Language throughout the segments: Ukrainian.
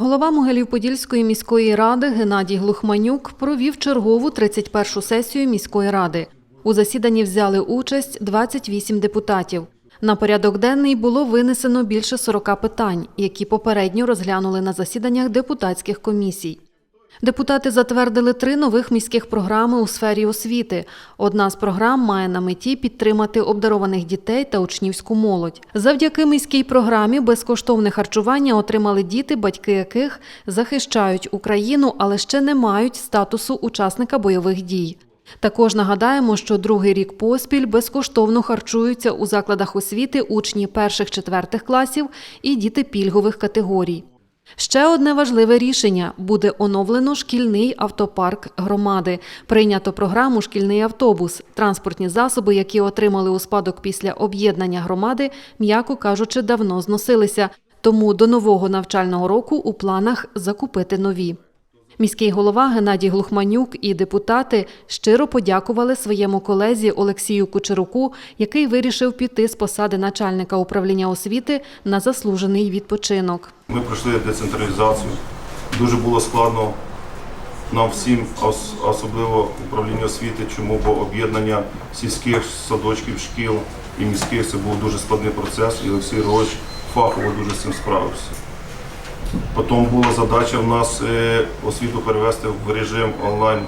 Голова Могилів-Подільської міської ради Геннадій Глухманюк провів чергову 31-шу сесію міської ради. У засіданні взяли участь 28 депутатів. На порядок денний було винесено більше 40 питань, які попередньо розглянули на засіданнях депутатських комісій. Депутати затвердили три нових міських програми у сфері освіти. Одна з програм має на меті підтримати обдарованих дітей та учнівську молодь. Завдяки міській програмі безкоштовне харчування отримали діти, батьки яких захищають Україну, але ще не мають статусу учасника бойових дій. Також нагадаємо, що другий рік поспіль безкоштовно харчуються у закладах освіти учні перших-четвертих класів і діти пільгових категорій. Ще одне важливе рішення буде оновлено шкільний автопарк громади. Прийнято програму Шкільний автобус. Транспортні засоби, які отримали у спадок після об'єднання громади, м'яко кажучи, давно зносилися. Тому до нового навчального року у планах закупити нові. Міський голова Геннадій Глухманюк і депутати щиро подякували своєму колезі Олексію Кучеруку, який вирішив піти з посади начальника управління освіти на заслужений відпочинок. Ми пройшли децентралізацію. Дуже було складно нам всім, особливо управлінню освіти. Чому? Бо об'єднання сільських садочків, шкіл і міських це був дуже складний процес, і Олексій Григорович фахово дуже з цим справився. Потім була задача в нас е, освіту перевести в режим онлайн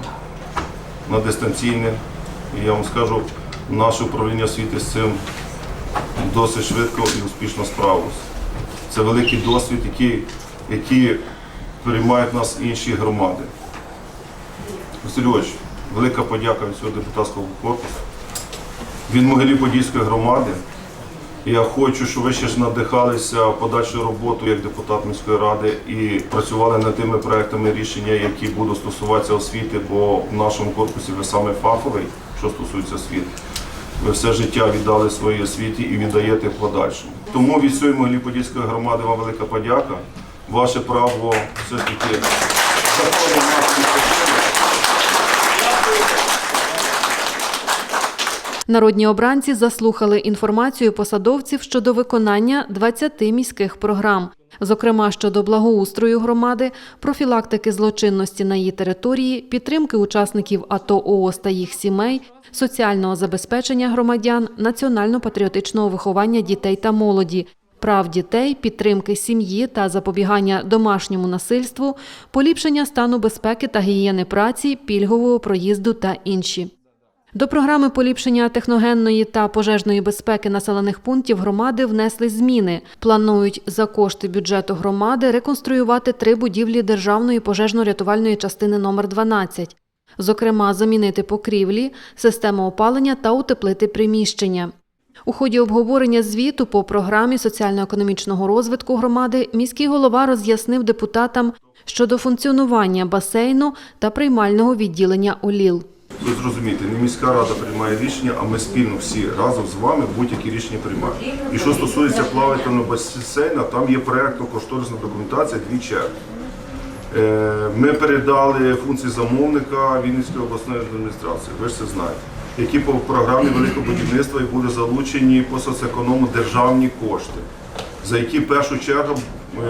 на дистанційне. І я вам скажу, наше управління освіти з цим досить швидко і успішно справилося. Це великий досвід, який, який приймають нас інші громади. Васильович, велика подяка від цього депутатського корпусу. Від Могилів-Подільської громади. Я хочу, щоб ви ще ж надихалися подальшою роботою як депутат міської ради і працювали над тими проектами рішення, які будуть стосуватися освіти, бо в нашому корпусі ви саме фаховий, що стосується освіти. Ви все життя віддали своїй освіті і віддаєте в подальшому. Тому від всієї Могилів-Подільської громади вам велика подяка. Ваше право все ж таки Народні обранці заслухали інформацію посадовців щодо виконання 20 міських програм, зокрема щодо благоустрою громади, профілактики злочинності на її території, підтримки учасників АТО ООС та їх сімей, соціального забезпечення громадян, національно-патріотичного виховання дітей та молоді. Прав дітей, підтримки сім'ї та запобігання домашньому насильству, поліпшення стану безпеки та гігієни праці, пільгового проїзду та інші. До програми поліпшення техногенної та пожежної безпеки населених пунктів громади внесли зміни. Планують за кошти бюджету громади реконструювати три будівлі державної пожежно-рятувальної частини номер 12 Зокрема, замінити покрівлі, систему опалення та утеплити приміщення. У ході обговорення звіту по програмі соціально-економічного розвитку громади міський голова роз'яснив депутатам щодо функціонування басейну та приймального відділення ОЛІЛ. Ви зрозумієте, не міська рада приймає рішення, а ми спільно всі разом з вами будь-які рішення приймаємо. І що стосується плавательного басейна, там є проєктно-кошторисна документація дві черги. Ми передали функції замовника Вінницької обласної адміністрації, ви ж це знаєте, які по програмі великого будівництва і були залучені по соцеконому державні кошти, за які в першу чергу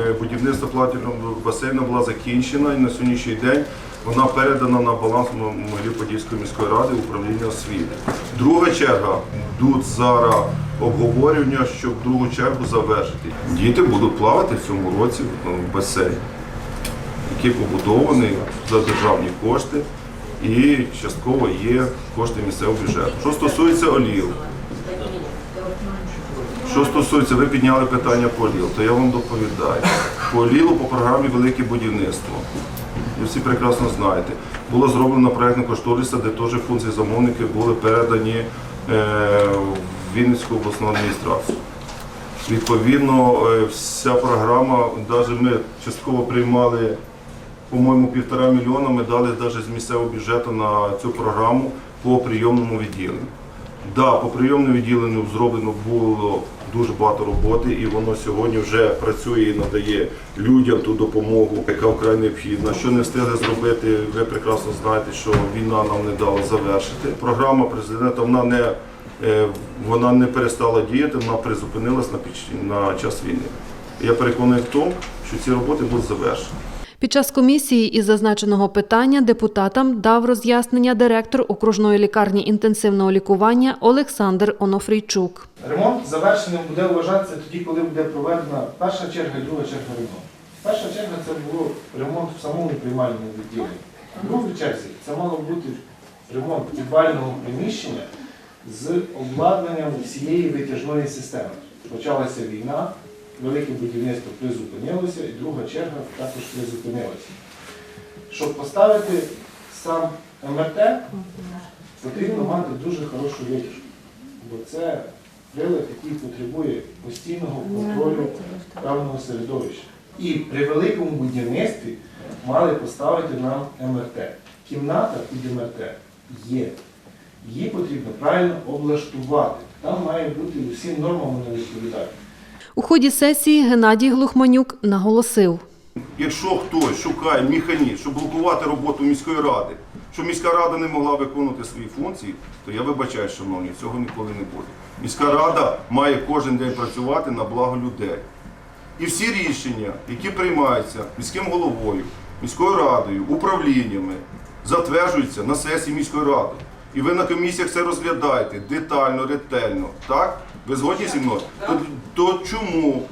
е, будівництво плавательного басейну була закінчена і на сьогоднішній день вона передана на баланс Могилів-Подільської міської ради управління освіти. Друга черга йдуть зараз обговорення, щоб другу чергу завершити. Діти будуть плавати в цьому році в басейні який побудований за державні кошти і частково є кошти місцевого бюджету. Що стосується олів, що стосується, ви підняли питання по олів, то я вам доповідаю. По по програмі Велике будівництво. Ви всі прекрасно знаєте. Було зроблено проєктна кошториса, де теж функції замовники були передані е, в Вінницьку обласну адміністрацію. Відповідно, е, вся програма, навіть ми частково приймали, по-моєму, півтора мільйона ми дали навіть з місцевого бюджету на цю програму по прийомному відділенню. Да, по прийомному відділенню зроблено було дуже багато роботи, і воно сьогодні вже працює і надає людям ту допомогу, яка вкрай необхідна. Що не встигли зробити, ви прекрасно знаєте, що війна нам не дала завершити. Програма президента вона не е, вона не перестала діяти, вона призупинилась на піч- на час війни. Я переконаний в тому, що ці роботи будуть завершені. Під час комісії із зазначеного питання депутатам дав роз'яснення директор окружної лікарні інтенсивного лікування Олександр Онофрійчук. Ремонт завершеним буде вважатися тоді, коли буде проведена перша черга і друга черга ремонту. Перша черга це було ремонт в самому приймальному відділенні. В другій черзі це мало бути ремонт підвального приміщення з обладнанням всієї витяжної системи. Почалася війна, велике будівництво призупинилося, і друга черга також призупинилася. Щоб поставити сам МРТ, потрібно мати дуже хорошу витяжку, бо це прилад, який потребує постійного контролю певного середовища. І при великому будівництві мали поставити нам МРТ. Кімната під МРТ є. Її потрібно правильно облаштувати. Там має бути усім нормам вона відповідати. У ході сесії Геннадій Глухманюк наголосив. Якщо хтось шукає механізм, щоб блокувати роботу міської ради, щоб міська рада не могла виконувати свої функції, то я вибачаю, шановні, цього ніколи не буде. Міська рада має кожен день працювати на благо людей. І всі рішення, які приймаються міським головою, міською радою, управліннями, затверджуються на сесії міської ради. І ви на комісіях це розглядаєте детально, ретельно. Так? Ви згодні зі мною? То, то чому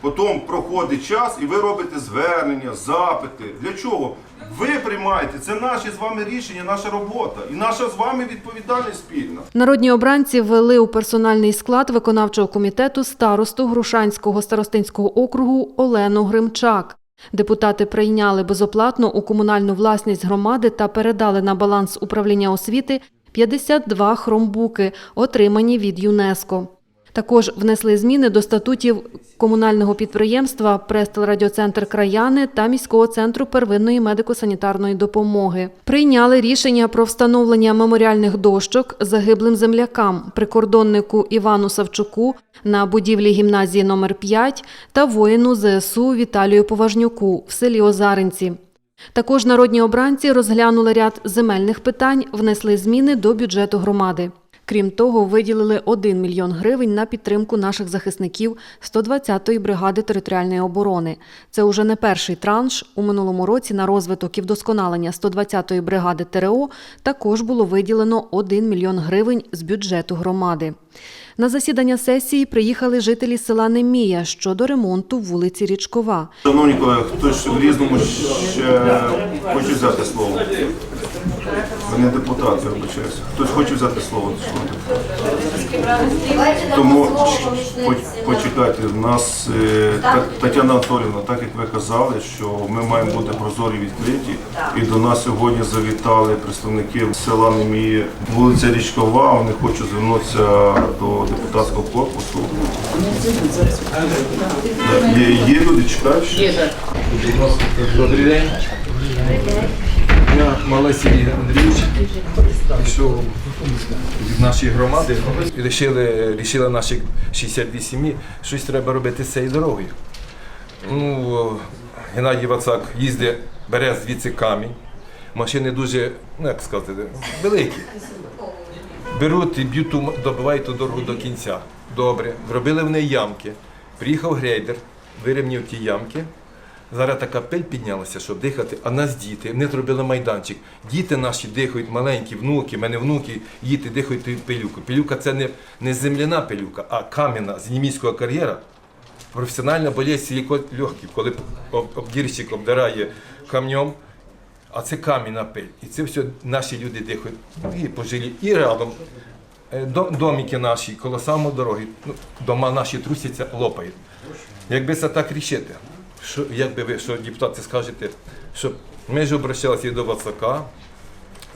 Потім проходить час і ви робите звернення, запити. Для чого? Ви приймаєте, це наші з вами рішення, наша робота і наша з вами відповідальність спільна. Народні обранці ввели у персональний склад виконавчого комітету старосту Грушанського старостинського округу Олену Гримчак. Депутати прийняли безоплатно у комунальну власність громади та передали на баланс управління освіти 52 хромбуки, отримані від ЮНЕСКО. Також внесли зміни до статутів комунального підприємства Престелрадіоцентр Краяни та міського центру первинної медико-санітарної допомоги. Прийняли рішення про встановлення меморіальних дощок загиблим землякам, прикордоннику Івану Савчуку на будівлі гімназії номер 5 та воїну ЗСУ Віталію Поважнюку в селі Озаринці. Також народні обранці розглянули ряд земельних питань, внесли зміни до бюджету громади. Крім того, виділили 1 мільйон гривень на підтримку наших захисників 120-ї бригади територіальної оборони. Це уже не перший транш. У минулому році на розвиток і вдосконалення 120-ї бригади ТРО також було виділено 1 мільйон гривень з бюджету громади. На засідання сесії приїхали жителі села Немія щодо ремонту вулиці Річкова. Шановні колеги, хтось в різному ще хоче взяти слово. Ви не депутат, я вибачаюся. Хтось хоче взяти слово. Тому поч- почекайте, в нас е, Тетяна Анатолівна, так як ви казали, що ми маємо бути прозорі відкриті. І до нас сьогодні завітали представники села Немії, вулиця Річкова. Вони хочуть звернутися до депутатського корпусу. Є люди, чекають? Добрий день. Я Малась Сергій Андрійович. Пішов від нашої громади. Рішили, рішили наші 62 сім'ї, щось треба робити з цією дорогою. Ну, Геннадій Вацак їздить, бере звідси камінь. Машини дуже, ну як сказати, великі. Беруть і б'ють, добивають ту дорогу до кінця. Добре. Зробили в неї ямки. Приїхав грейдер, вирівняв ті ямки. Зараз така пиль піднялася, щоб дихати, а нас діти. Вони зробили майданчик. Діти наші дихають, маленькі, внуки, мене внуки, діти дихають пилюку. Пилюка це не, не земляна пилюка, а кам'яна з німецького кар'єра. Професіональна болезнь силікоз коли об- обдірщик обдирає камнем, а це кам'яна пиль. І це все наші люди дихають. І пожилі, і рядом. е, до- Домики наші, коло самої дороги, ну, дома наші трусяться, лопають. Якби це так рішити, що, як би ви, що депутати скажете, щоб ми ж обращалися до Вацака,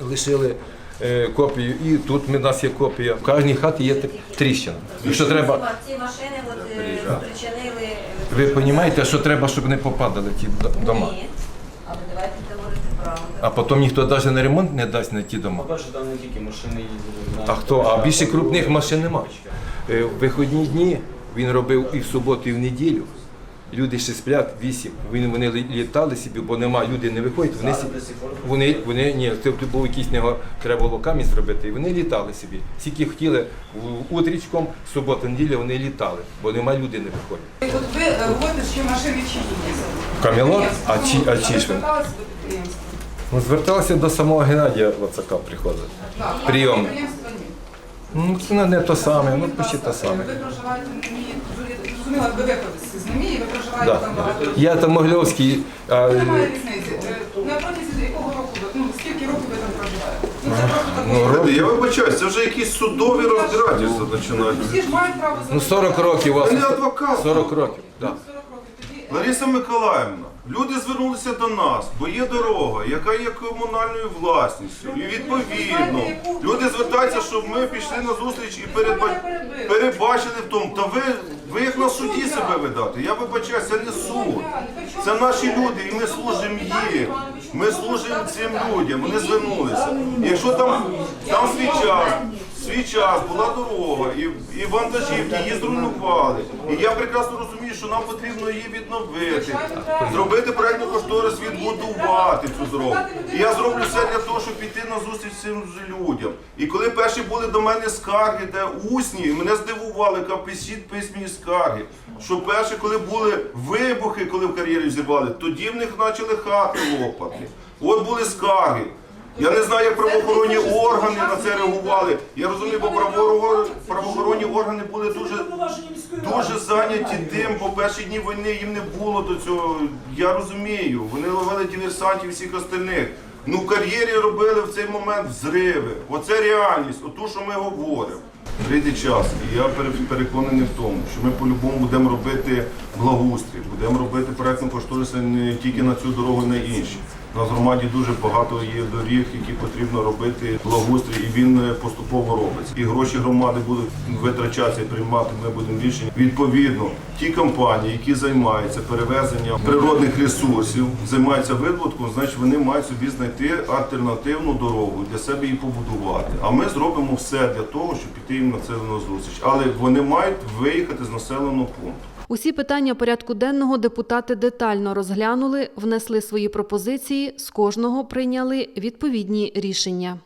лишили е, копію, і тут у нас є копія. В кожній хаті є так- тріщина. Що треба, Ці машини от, е, причинили. ви розумієте, що треба, щоб не попадали ті д- дома. Ні. Але давайте говорити правду. А потім ніхто навіть на ремонт не дасть на ті дома. По-перше, там не тільки машини їздили. А хто? А більше крупних машин немає. Е, В вихідні дні він робив і в суботу, і в неділю. Люди ще сплять, вісім. Вони, вони літали собі, бо нема, люди не виходять. Вони, вони, вони ні, це був якийсь нього, треба було камінь зробити, і вони літали собі. Скільки хотіли в- утрічком, субота, неділя вони літали, бо нема люди не виходять. От ви е, говорите, що машини. Камелот, а чи, а чи ж він? зверталися до? Ну, зверталися до самого Геннадія Вацака приходить. Прийом. Ну, це не, не то саме, ну почти те саме. Ви проживаєте на Немії, ви виходите з Немії, ви проживаєте Да. там багато. Я там Могильовський. а, Немає різниці. Е, На протязі якого року ви, ну скільки років ви там проживаєте? Ну це просто так. ну. Я вибачаюсь, це вже якісь судові розбирательства починають. Всі ж мають право ну 40 років у вас. Я не адвокат. 40 років, так. 40 років. Тоді е, Лариса Миколаївна, люди звернулися до нас, бо є дорога, яка є комунальною власністю. І відповідно, люди звертаються, щоб ми пішли на зустріч і передба... перебачили в тому. Та ви, ви як на суді себе ведете. Я вибачаюсь, це не суд. Це наші люди, і ми служимо їм. Ми служимо цим людям. Вони звернулися. Якщо там, там свій час, свій час була дорога, і, і вантажівки її зруйнували. І я прекрасно розумію, що нам потрібно її відновити, зробити проєктну кошторис, відбудувати цю дорогу. І я зроблю все для того, щоб піти на зустріч цим людям. І коли перші були до мене скарги, де усні, мене здивували, яка писіть письмені скарги. Що перші, коли були вибухи, коли в кар'єрі зірвали, тоді в них почали хати лопати. От були скарги. Я не знаю, як правоохоронні органи на це реагували. Я розумію, бо правоохоронні- правоохоронні органи були дуже, дуже зайняті тим, бо перші дні війни їм не було до цього. Я розумію. Вони ловили диверсантів і всіх остальних. Ну в кар'єрі робили в цей момент взриви. Оце реальність, оту, що ми говоримо. Прийде час, і я пере- переконаний в тому, що ми по-любому будемо робити благоустрій, будемо робити проєктну кошториси не тільки на цю дорогу, на інші. У нас в громаді дуже багато є доріг, які потрібно робити благоустрій, і він е, поступово робиться. І гроші громади будуть витрачатися і приймати. Ми будемо рішення. Відповідно, ті компанії, які займаються перевезенням природних ресурсів, займаються видобутком, значить вони мають собі знайти альтернативну дорогу для себе її побудувати. А ми зробимо все для того, щоб піти їм на це на зустріч. Але вони мають виїхати з населеного пункту. Усі питання порядку денного депутати детально розглянули, внесли свої пропозиції, з кожного прийняли відповідні рішення.